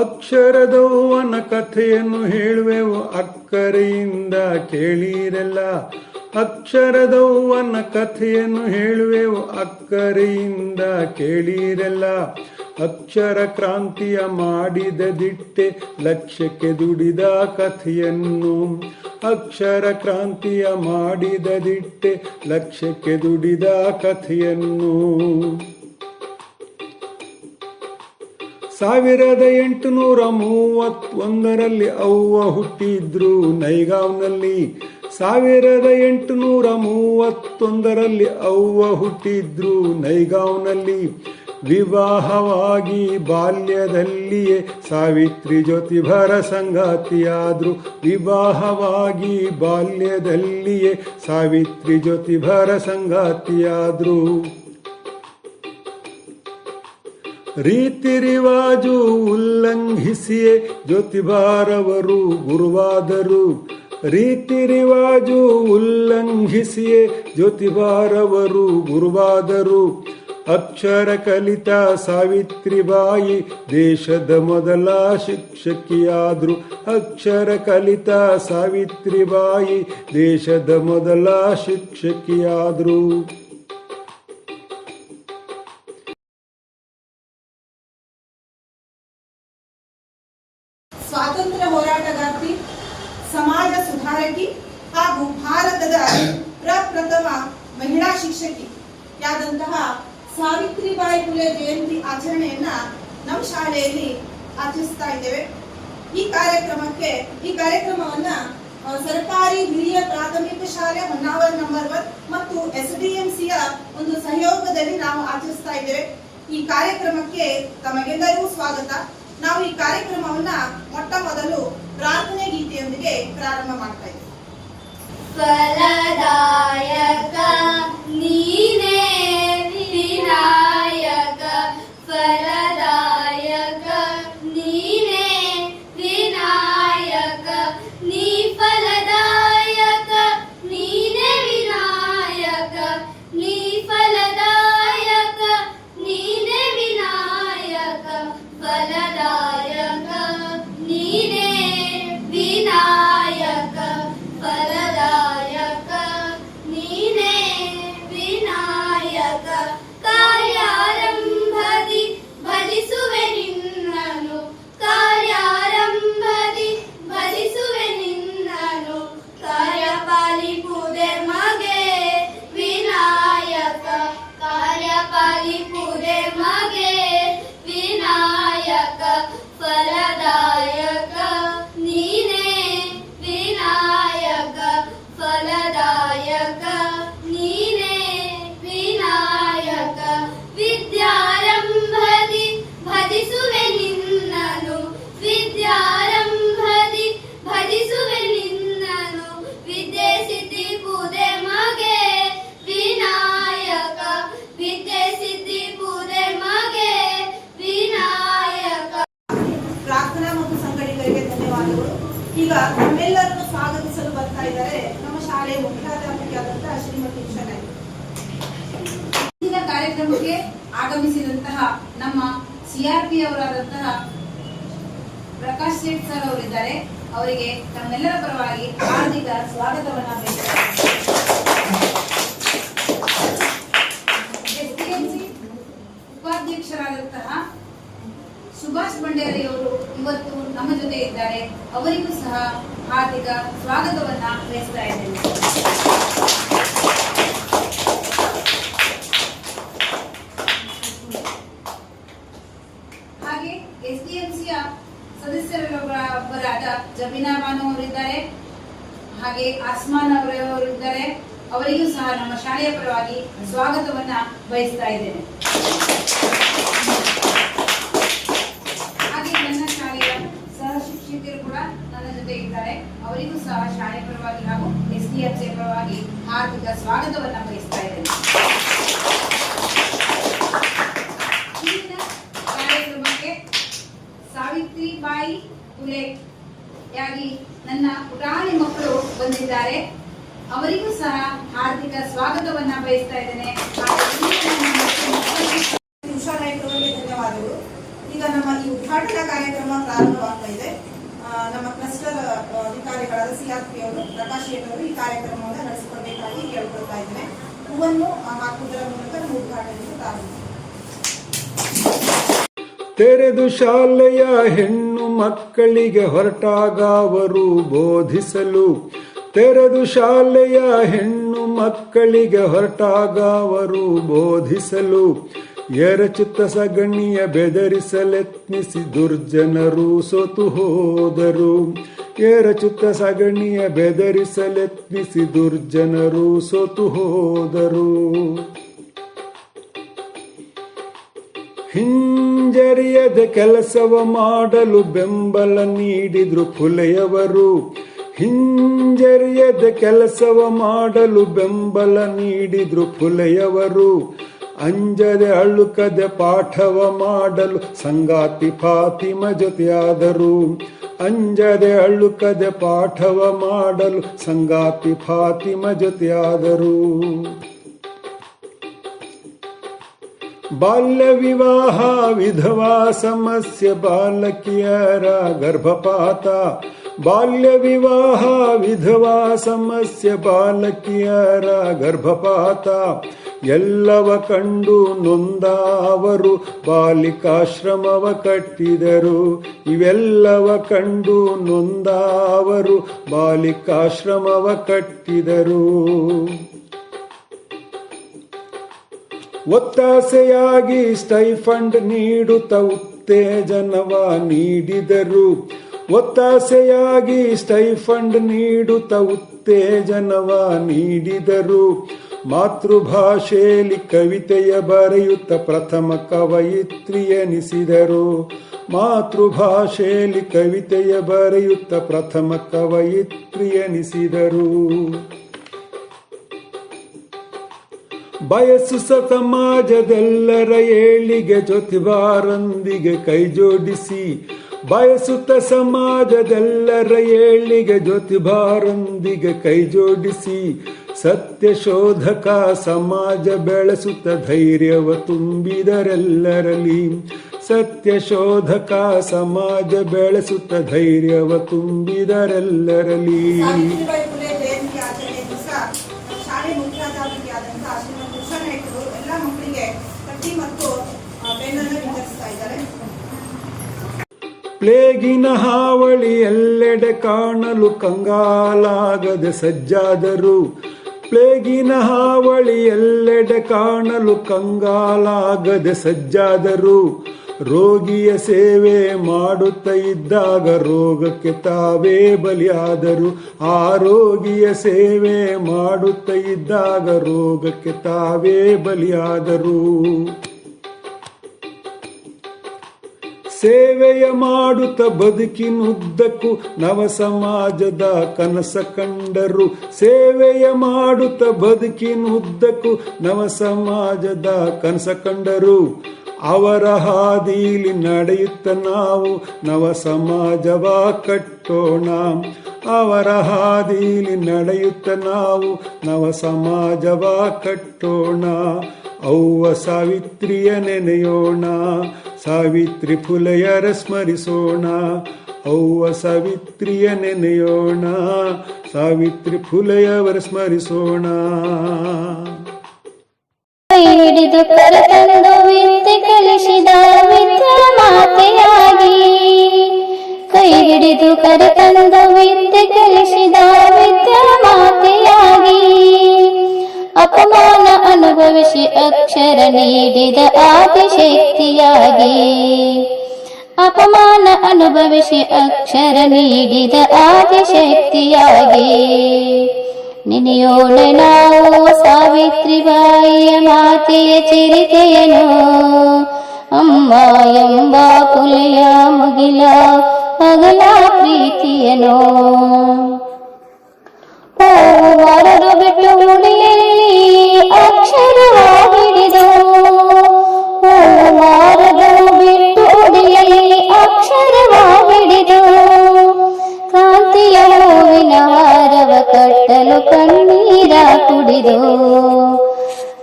ಅಕ್ಷರದೌವನ ಕಥೆಯನ್ನು ಹೇಳುವೆವು ಅಕ್ಕರೆಯಿಂದ ಕೇಳಿರಲ್ಲ. ಅಕ್ಷರದವನ ಕಥೆಯನ್ನು ಹೇಳುವೆವು ಅಕ್ಕರೆಯಿಂದ ಕೇಳಿರಲ್ಲ. ಅಕ್ಷರ ಕ್ರಾಂತಿಯ ಮಾಡಿದ ದಿಟ್ಟೆ ಲಕ್ಷ್ಯಕ್ಕೆ ದುಡಿದ ಕಥೆಯನ್ನು. ಅಕ್ಷರ ಕ್ರಾಂತಿಯ ಮಾಡಿದ ದಿಟ್ಟೆ ಲಕ್ಷ್ಯಕ್ಕೆ ದುಡಿದ ಕಥೆಯನ್ನು. ಸಾವಿರದ ಎಂಟುನೂರ ಮೂವತ್ತೊಂದರಲ್ಲಿ ಅವ್ವ ಹುಟ್ಟಿದ್ರು ನೈಗಾವ್ನಲ್ಲಿ. ಸಾವಿರದ ಎಂಟುನೂರ ಮೂವತ್ತೊಂದರಲ್ಲಿ ಅವ್ವ ಹುಟ್ಟಿದ್ರು ನೈಗಾವ್ನಲ್ಲಿ. ವಿವಾಹವಾಗಿ ಬಾಲ್ಯದಲ್ಲಿಯೇ ಸಾವಿತ್ರಿ ಜ್ಯೋತಿಭರ ಸಂಗಾತಿಯಾದ್ರು. ವಿವಾಹವಾಗಿ ಬಾಲ್ಯದಲ್ಲಿಯೇ ಸಾವಿತ್ರಿ ಜ್ಯೋತಿಭರ ಸಂಗಾತಿಯಾದ್ರು. ರೀತಿ ರಿವಾಜು ಉಲ್ಲಂಘಿಸಿಯೇ ಜ್ಯೋತಿಬಾರವರು ಗುರುವಾದರು. ರೀತಿ ರಿವಾಜು ಉಲ್ಲಂಘಿಸಿಯೇ ಜ್ಯೋತಿಬಾರವರು ಗುರುವಾದರು. ಅಕ್ಷರ ಕಲಿತ ಸಾವಿತ್ರಿಬಾಯಿ ದೇಶದ ಮೊದಲ ಶಿಕ್ಷಕಿಯಾದ್ರು. ಅಕ್ಷರ ಕಲಿತ ಸಾವಿತ್ರಿಬಾಯಿ ದೇಶದ ಮೊದಲ ಶಿಕ್ಷಕಿಯಾದ್ರು. ಸ್ವಾತಂತ್ರ್ಯ ಹೋರಾಟಗಾರ್ತಿ, ಸಮಾಜ ಸುಧಾರಕಿ ಹಾಗೂ ಭಾರತದ ಪ್ರಪ್ರಥಮ ಮಹಿಳಾ ಶಿಕ್ಷಕಿ ಯಾದಂತಹ ಸಾವಿತ್ರಿಬಾಯಿ ಫುಲೆ ಜಯಂತಿ ಆಚರಣೆಯನ್ನ ನಮ್ಮ ಶಾಲೆಯಲ್ಲಿ ಆಚರಿಸ್ತಾ ಇದ್ದೇವೆ. ಈ ಕಾರ್ಯಕ್ರಮಕ್ಕೆ, ಈ ಕಾರ್ಯಕ್ರಮವನ್ನ ಸರ್ಕಾರಿ ಹಿರಿಯ ಪ್ರಾಥಮಿಕ ಶಾಲೆ ಹೊನ್ನಾವರ ನಂಬರ್ ಒನ್ ಮತ್ತು ಎಸ್ ಡಿ ಎಂ ಸಿಯ ಒಂದು ಸಹಯೋಗದಲ್ಲಿ ನಾವು ಆಚರಿಸ್ತಾ ಇದ್ದೇವೆ. ಈ ಕಾರ್ಯಕ್ರಮಕ್ಕೆ ತಮಗೆಲ್ಲರಿಗೂ ಸ್ವಾಗತ. ನಾವು ಈ ಕಾರ್ಯಕ್ರಮವನ್ನ ಮೊಟ್ಟ ಮೊದಲು ಪ್ರಾರ್ಥನೆ ಗೀತೆಯೊಂದಿಗೆ ಪ್ರಾರಂಭ ಮಾಡ್ತಾ ಇದ್ದೀವಿ ಫಲದಾಯಕ ನೀನೇ ಇಂದಿನ ಕಾರ್ಯಕ್ರಮಕ್ಕೆ ಆಗಮಿಸಿದಂತಹ ನಮ್ಮ ಸಿಆರ್ಪಿ ಅವರಾದಂತಹ ಪ್ರಕಾಶ್ ಸೇಠ್ ಸರ್ ಅವರಿದ್ದಾರೆ. ಅವರಿಗೆ ತಮ್ಮೆಲ್ಲರ ಪರವಾಗಿ ಹಾರ್ದಿಕ ಸ್ವಾಗತವನ್ನು ಉಪಾಧ್ಯಕ್ಷರಾದಂತಹ ಸುಭಾಷ್ ಬಂಡೇರಿ ಅವರು ಇವತ್ತು ನಮ್ಮ ಜೊತೆ ಇದ್ದಾರೆ. ಅವರಿಗೂ ಸಹ ಹಾರ್ದಿಕ ಸ್ವಾಗತವನ್ನ ಬಯಸ್ತಾ ಇದ್ದೇನೆ. ಜಮೀನಾ ಬಾನು ಅವರಿದ್ದಾರೆ ಹಾಗೆ ಆಸ್ಮಾನ್ ಅವರವರಿದ್ದಾರೆ ಅವರಿಗೂ ಸಹ ನಮ್ಮ ಶಾಲೆಯ ಪರವಾಗಿ ಸ್ವಾಗತವನ್ನ ಬಯಸ್ತಾ ಇದ್ದೇನೆ ಹಾಗೆ ನನ್ನ ಶಾಲೆಯ ಸಹ ಶಿಕ್ಷಕರು ಕೂಡ ನನ್ನ ಜೊತೆ ಇದ್ದಾರೆ ಅವರಿಗೂ ಸಹ ಶಾಲೆ ಪರವಾಗಿ ಹಾಗೂ ಎಸ್ ಡಿ ಪರವಾಗಿ ಹಾರ್ದಿಕ ಸ್ವಾಗತವನ್ನ ಬಯಸ್ತಾ ಇದ್ದೇನೆ ಇಂದಿನ ಕಾರ್ಯಕ್ರಮಕ್ಕೆ ಸಾವಿತ್ರಿಬಾಯಿ ಫುಲೆ ಯಾಗಿ ನನ್ನ ಪುಟಾಣಿ ಮಕ್ಕಳು ಬಂದಿದ್ದಾರೆ ಅವರಿಗೂ ಸಹ ಹಾರ್ದಿಕ ಸ್ವಾಗತವನ್ನ ಬಯಸ್ತಾ ಇದ್ದೇನೆ. ನಾಯ್ಕ ಧನ್ಯವಾದಗಳು. ಈಗ ನಮ್ಮ ಈ ಉದ್ಘಾಟನಾ ಕಾರ್ಯಕ್ರಮ ಪ್ರಾರಂಭವಾಗ್ತಾ ಇದೆ. ನಮ್ಮ ಕ್ಲಸ್ಟರ್ ಅಧಿಕಾರಿಗಳಾದ ಸಿ ಅವರು, ಪ್ರಕಾಶ್ ಅವರು ಈ ಕಾರ್ಯಕ್ರಮವನ್ನು ನಡೆಸಿಕೊಡ್ಬೇಕಾಗಿ ಕೇಳ್ಕೊಳ್ತಾ ಇದ್ದೇನೆ. ಹೂವನ್ನು ಹಾಕುವುದರ ಮೂಲಕ ನಮ್ಮ ಉದ್ಘಾಟನೆಯನ್ನು ಪ್ರಾರಂಭಿಸಿ ತೆರೆದು ಶಾಲೆಯ ಹೆಣ್ಣು ಮಕ್ಕಳಿಗೆ ಹೊರಟಾಗ ಅವರು ಬೋಧಿಸಲು ತೆರೆದು ಶಾಲೆಯ ಹೆಣ್ಣು ಮಕ್ಕಳಿಗೆ ಹೊರಟಾಗ ಅವರು ಬೋಧಿಸಲು ಎರಚುತ್ತ ಸಗಣಿಯ ಬೆದರಿಸಲೆತ್ನಿಸಿ ದುರ್ಜನರು ಸೋತು ಹೋದರು. ಸಗಣಿಯ ಬೆದರಿಸಲೆತ್ನಿಸಿ ದುರ್ಜನರು ಸೋತು ಹೋದರು. ಹಿಂಜರಿಯದ ಕೆಲಸವ ಮಾಡಲು ಬೆಂಬಲ ನೀಡಿದ್ರು ಫುಲೆಯವರು ಹಿಂಜರಿಯದ ಕೆಲಸವ ಮಾಡಲು ಬೆಂಬಲ ನೀಡಿದ್ರು ಪುಲೆಯವರು. ಅಂಜದೆ ಅಳುಕದೆ ಪಾಠವ ಮಾಡಲು ಸಂಗಾತಿ ಫಾತಿಮ ಜೊತೆಯಾದರು. ಅಂಜದೆ ಅಳುಕದೆ ಪಾಠವ ಮಾಡಲು ಸಂಗಾತಿ ಫಾತಿಮ ಜೊತೆಯಾದರು. ಬಾಲ್ಯ ವಿವಾಹ ವಿಧವಾ ಸಮಸ್ಯೆ ಬಾಲಕಿಯರ ಗರ್ಭಪಾತ. ಬಾಲ್ಯ ವಿವಾಹ ವಿಧವಾ ಸಮಸ್ಯೆ ಬಾಲಕಿಯರ ಗರ್ಭಪಾತ ಎಲ್ಲವ ಕಂಡು ನೊಂದ ಅವರು ಬಾಲಿಕಾಶ್ರಮವ ಕಟ್ಟಿದರು. ಇವೆಲ್ಲವ ಕಂಡು ನೊಂದ ಅವರು ಬಾಲಿಕಾಶ್ರಮವ ಕಟ್ಟಿದರು. ಒತ್ತಾಸೆಯಾಗಿ ಸ್ಟೈಫಂಡ್ ನೀಡುತ್ತ ಉತ್ತೇಜನವ ನೀಡಿದರು. ಒತ್ತಾಸೆಯಾಗಿ ಸ್ಟೈಫಂಡ್ ನೀಡುತ್ತ ಉತ್ತೇಜನವ ನೀಡಿದರು. ಮಾತೃಭಾಷೆಯಲ್ಲಿ ಕವಿತೆಯ ಬರೆಯುತ್ತ ಪ್ರಥಮ ಕವಯಿತ್ರಿಯನಿಸಿದರು ಮಾತೃಭಾಷೆಯಲ್ಲಿ ಕವಿತೆಯ ಬರೆಯುತ್ತ ಪ್ರಥಮ ಕವಯಿತ್ರಿಯನಿಸಿದರು ಬಯಸು ಸಮಾಜದೆಲ್ಲರ ಏಳಿಗೆ ಜೊತಿಬಾರೊಂದಿಗೆ ಕೈ ಜೋಡಿಸಿ ಬಯಸುತ್ತ ಸಮಾಜದೆಲ್ಲರ ಏಳಿಗೆ ಜ್ಯೋತಿಭಾರೊಂದಿಗೆ ಕೈ ಜೋಡಿಸಿ ಸತ್ಯ ಶೋಧಕ ಸಮಾಜ ಬೆಳೆಸುತ್ತ ಧೈರ್ಯವ ತುಂಬಿದರೆಲ್ಲರಲ್ಲಿ ಸತ್ಯ ಶೋಧಕ ಸಮಾಜ ಬೆಳೆಸುತ್ತ ಧೈರ್ಯವ ತುಂಬಿದರೆಲ್ಲರಲ್ಲಿ ಪ್ಲೇಗಿನ ಹಾವಳಿ ಎಲ್ಲೆಡೆ ಕಾಣಲು ಕಂಗಾಲಾಗದೆ ಸಜ್ಜಾದರು. ಪ್ಲೇಗಿನ ಹಾವಳಿ ಎಲ್ಲೆಡೆ ಕಾಣಲು ಕಂಗಾಲಾಗದೆ ಸಜ್ಜಾದರು. ರೋಗಿಯ ಸೇವೆ ಮಾಡುತ್ತ ಇದ್ದಾಗ ರೋಗಕ್ಕೆ ತಾವೇ ಬಲಿಯಾದರು. ಆ ರೋಗಿಯ ಸೇವೆ ಮಾಡುತ್ತ ಇದ್ದಾಗ ರೋಗಕ್ಕೆ ತಾವೇ ಬಲಿಯಾದರು. ಸೇವೆಯ ಮಾಡುತ್ತ ಬದುಕಿನುದ್ದಕ್ಕೂ ನವ ಸಮಾಜದ ಕನಸ ಕಂಡರು. ಸೇವೆಯ ಮಾಡುತ್ತ ಬದುಕಿನುದ್ದಕ್ಕೂ ನವ ಸಮಾಜದ ಕನಸ ಕಂಡರು. ಅವರ ಹಾದಿಲಿ ನಡೆಯುತ್ತ ನಾವು ನವ ಸಮಾಜವ ಕಟ್ಟೋಣ. ಅವರ ಹಾದಿಲಿ ನಡೆಯುತ್ತ ನಾವು ನವ ಸಮಾಜವ ಕಟ್ಟೋಣ. ಅವ್ವ ಸಾವಿತ್ರಿಯ ನೆನೆಯೋಣ, ಸಾವಿತ್ರಿ ಫುಲೆಯರ ಸ್ಮರಿಸೋಣ. ಅವ್ವ ಸಾವಿತ್ರಿಯ ನೆನೆಯೋಣ, ಸಾವಿತ್ರಿ ಫುಲೆಯವರ ಸ್ಮರಿಸೋಣ. ಹಿಡಿದು ಕರೆತಂದು ವಿದ್ಯೆ ಕಲಿಸಿದ ವಿದ್ಯಾ ಮಾತೆಯಾಗಿ. ಕೈ ಹಿಡಿದು ಕರೆತಂದು ವಿದ್ಯೆ ಕಲಿಸಿದ ಅನುಭವಿಸಿ ಅಕ್ಷರ ನೀಡಿದ ಆದಿಶಕ್ತಿಯಾಗಿ. ಅಪಮಾನ ಅನುಭವಿಸಿ ಅಕ್ಷರ ನೀಡಿದ ಆದಿಶಕ್ತಿಯಾಗಿ. ನೆನೆಯೋಣ ನಾವು ಸಾವಿತ್ರಿಬಾಯಿಯ ಮಾತೆಯ ಚರಿತೆಯನು ಅಮ್ಮ ಎಂಬ ಕುಲೆಯ ಮುಗಿಲ ಅಗಲ ಪ್ರೀತಿಯನು ಮರಳು ಬಿಟ್ಟು ಮುಡಿಯಲ್ಲಿ ಅಕ್ಷರವಾಗಿಡಿದು. ಬಾರದು ಬಿಟ್ಟು ಉಡಿಯಲ್ಲಿ ಅಕ್ಷರವಾಗಿಡಿದು. ಕಾಂತಿಯ ಹೂವಿನ ಹಾರವ ಕಟ್ಟಲು ಕಣ್ಣೀರ ಕುಡಿದು.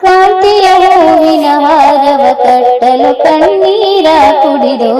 ಕಾಂತಿಯ ಹೂವಿನ ಹಾರವ ಕಟ್ಟಲು ಕಣ್ಣೀರ ಕುಡಿದು.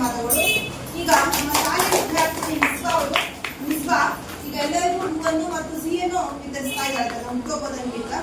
ಧನ್ಯವಾದಗಳು ಈಗ ನಮ್ಮ ಶಾಲೆಯ ವಿದ್ಯಾರ್ಥಿ ನಿಸ್ವಾ ಅವರು. ನಿಸ್ವಾ ಈಗ ಎಲ್ಲರಿಗೂ ಹೂವನ್ನು ಮತ್ತು ಸಿಹಿಯನ್ನು ವಿತರಿಸ್ತಾ ಇದ್ದಾರೆ. ನಮ್ಮ ಹುಟ್ಟುಹಬ್ಬದ ನಿಮಿತ್ತ